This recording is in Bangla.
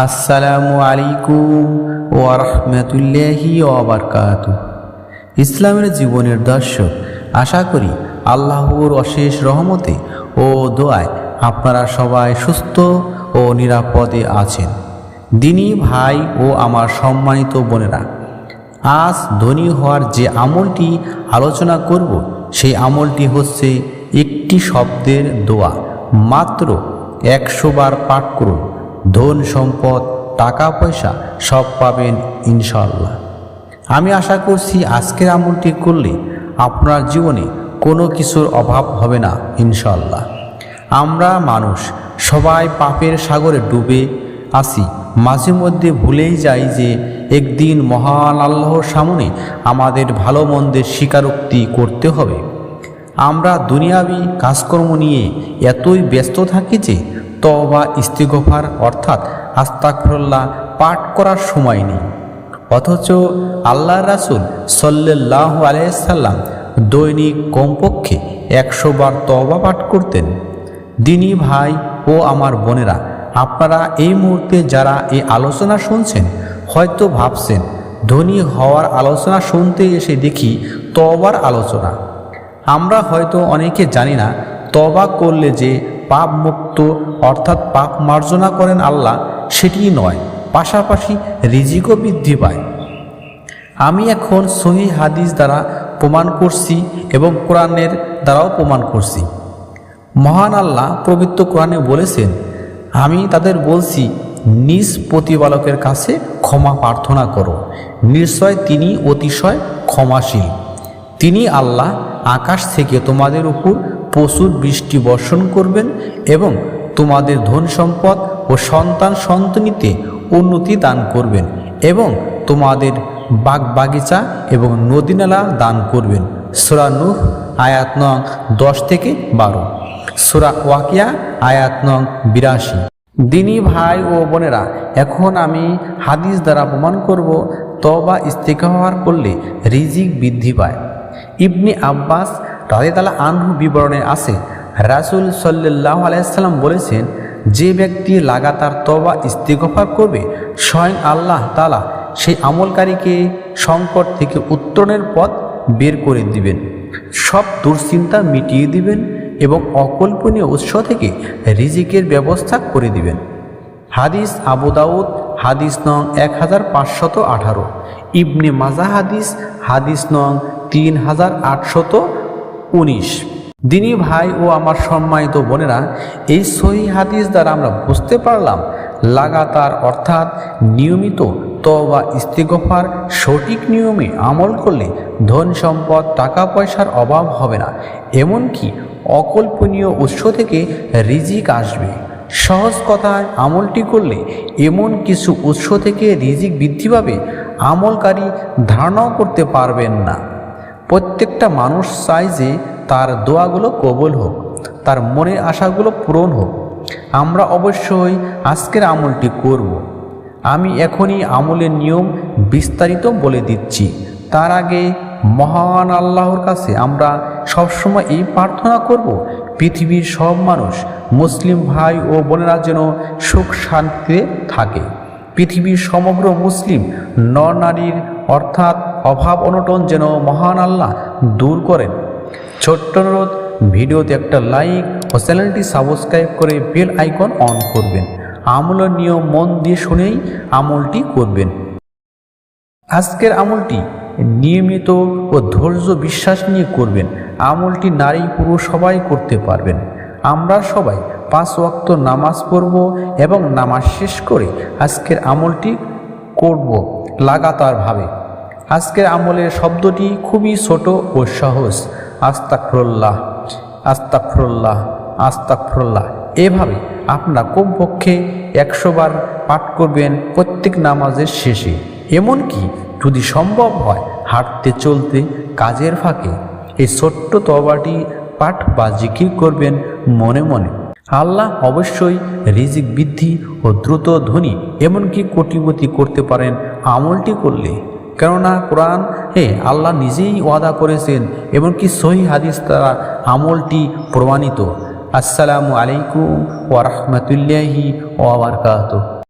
আসসালামু আলাইকুম ওয়ারহমতুল্লাহি ওবরকাত ইসলামের জীবনের দর্শক, আশা করি আল্লাহর অশেষ রহমতে ও দোয়ায় আপনারা সবাই সুস্থ ও নিরাপদে আছেন। দিনী ভাই ও আমার সম্মানিত বোনেরা, আজ ধনী হওয়ার যে আমলটি আলোচনা করব, সেই আমলটি হচ্ছে একটি শব্দের দোয়া। মাত্র একশো বার পাঠ করুন। ধন সম্পদ, টাকা, পয়সা সব পাবেন ইনশাল্লাহ আমি আশা করছি আজকের আমলটি করলে আপনার জীবনে কোনো কিছুর অভাব হবে না ইনশাল্লাহ আমরা মানুষ, সবাই পাপের সাগরে ডুবে আসি মাঝে মধ্যে ভুলেই যাই যে একদিন মহান আল্লাহর সামনে আমাদের ভালো মন্দের স্বীকারোক্তি করতে হবে। আমরা দুনিয়াবি কাজকর্ম নিয়ে এতই ব্যস্ত থাকি যে তবা ইস্তিগফার অর্থাৎ আস্তাকফরল্লাহ পাঠ করার সময় নেই। অথচ আল্লাহ রাসুল সাল্লাহ আলাইসাল্লাম দৈনিক কমপক্ষে একশো বার তবা পাঠ করতেন। দিনী ভাই ও আমার বোনেরা, আপনারা এই মুহূর্তে যারা এই আলোচনা শুনছেন, হয়তো ভাবছেন, ধনী হওয়ার আলোচনা শুনতে এসে দেখি তবার আলোচনা। আমরা হয়তো অনেকে জানি না তবা করলে যে পাপ মুক্ত অর্থাৎ পাপ মার্জনা করেন আল্লাহ সেটি নয়, পাশাপাশি রিজিকও বৃদ্ধি পায়। আমি এখন সহি হাদিস দ্বারা প্রমাণ করছি এবং কোরআনের দ্বারাও প্রমাণ করছি। মহান আল্লাহ পবিত্র কোরআনে বলেছেন, আমি তাদের বলছি, নিজ প্রতিপালকের কাছে ক্ষমা প্রার্থনা করো। নিশ্চয় তিনি অতিশয় ক্ষমাশীল। তিনি আল্লাহ আকাশ থেকে তোমাদের উপর প্রচুর বৃষ্টি বর্ষণ করবেন এবং তোমাদের ধন সম্পদ ও সন্তান সন্তনিতে উন্নতি দান করবেন এবং তোমাদের বাগ বাগিচা এবং নদীনালা দান করবেন। সোরা নুহ, আয়াত নং দশ থেকে বারো। সোরা ওয়াকিয়া, আয়াত নং বিরাশি। দিনী ভাই ও বোনেরা, এখন আমি হাদিস দ্বারা প্রমাণ করব তবা ইস্তেকার করলে রিজিক বৃদ্ধি পায়। ইবনি আব্বাস রাজিতালা আনহু বিবরণে আছে, রাসুল সাল্লাহ আলাইসাল্লাম বলেছেন, যে ব্যক্তি লাগাতার তবা ইস্তেগফার করবে, স্বয়ং আল্লাহ তালা সেই আমলকারীকে সংকট থেকে উত্তরণের পথ বের করে দিবেন। সব দুশ্চিন্তা মিটিয়ে দিবেন এবং অকল্পনীয় উৎস থেকে রিজিকের ব্যবস্থা করে দিবেন। হাদিস আবু দাউদ, হাদিস নং এক হাজার পাঁচশত আঠারো। ইবনে মাজা হাদিস হাদিস নং তিন হাজার আটশত উনিশ। দিনী ভাই ও আমার সম্মানিত বোনেরা, এই সহি হাদিস দ্বারা আমরা বুঝতে পারলাম, লাগাতার অর্থাৎ নিয়মিত তবা ইস্তিগফার, সঠিক নিয়মে আমল করলে ধন সম্পদ, টাকা পয়সার অভাব হবে না। এমনকি অকল্পনীয় উৎস থেকে রিজিক আসবে। সহজ কথায় আমলটি করলে এমন কিছু উৎস থেকে রিজিক বৃদ্ধি পাবে, আমলকারী ধারণাও করতে পারবেন না। প্রত্যেকটা মানুষ চায় যে তার দোয়াগুলো কবল হোক, তার মনের আশাগুলো পূরণ হোক। আমরা অবশ্যই আজকের আমলটি করব। আমি এখনই আমলের নিয়ম বিস্তারিত বলে দিচ্ছি। তার আগে মহান আল্লাহর কাছে আমরা সবসময় এই প্রার্থনা করব, পৃথিবীর সব মানুষ, মুসলিম ভাই ও বোনেরা যেন সুখ শান্তিতে থাকে। পৃথিবীর সমগ্র মুসলিম নর নারীর অর্থাৎ অভাব অনটন যেন মহান আল্লাহ দূর করেন। ছোট্ট অনুরোধ, ভিডিওতে একটা লাইক ও চ্যানেলটি সাবস্ক্রাইব করে বেল আইকন অন করবেন। আমলের নিয়ম মন দিয়ে শুনেই আমলটি করবেন। আজকের আমলটি নিয়মিত ও ধৈর্য বিশ্বাস নিয়ে করবেন। আমলটি নারী পুরুষ সবাই করতে পারবেন। আমরা সবাই পাঁচ ওয়াক্ত নামাজ পড়ব এবং নামাজ শেষ করে আজকের আমলটি করব, লাগাতারভাবে। আজকের আমলের শব্দটি খুবই ছোট ও সহজ। আস্তাকফরল্লাহ আস্তাকফরল্লাহ আস্তাকফরল্লাহ এভাবে আপনারা কমপক্ষে একশো বার পাঠ করবেন প্রত্যেক নামাজের শেষে। এমনকি যদি সম্ভব হয় হাঁটতে চলতে কাজের ফাঁকে এই ছোট্ট তবাটি পাঠ বা জিকির করবেন মনে মনে। আল্লাহ অবশ্যই রিজিক বৃদ্ধি ও দ্রুত ধ্বনি এমনকি কোটিপতি করতে পারেন আমলটি করলে। কেননা কোরআন, হে, আল্লাহ নিজেই ওয়াদা করেছেন এমনকি সহি হাদিস তারা আমলটি প্রমাণিত। আসসালামু আলাইকুম ওয়া ওবরকাত